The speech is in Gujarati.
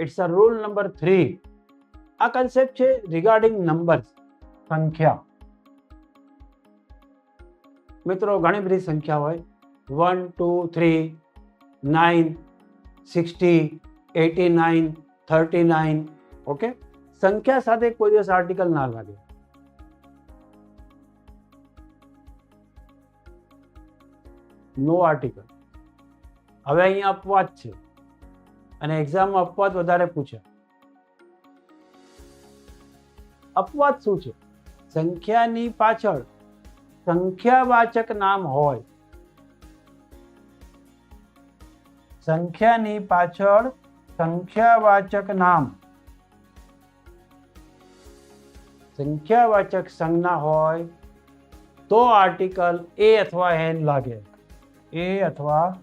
It's a rule number three આ કન્સેપ્ટ છે રિગાર્ડિંગ નંબર સંખ્યા. મિત્રો, ઘણી બધી સંખ્યા હોય. One two three nine sixty eighty nine thirty nine okay સંખ્યા સાથે કોઈ દિવસ આર્ટિકલ ના લાગે. નો આર્ટિકલ હવે અહીંયા અપવાદ છે. અને એક્ઝામમાં અપવાદ વધારે પૂછે. અપવાદ શું છે? સંખ્યાની પાછળ સંખ્યાવાચક નામ હોય. સંખ્યાની પાછળ સંખ્યાવાચક નામ. સંખ્યાવાચક સંજ્ઞા હોય તો આર્ટિકલ એ અથવા એન લાગે. એ અથવા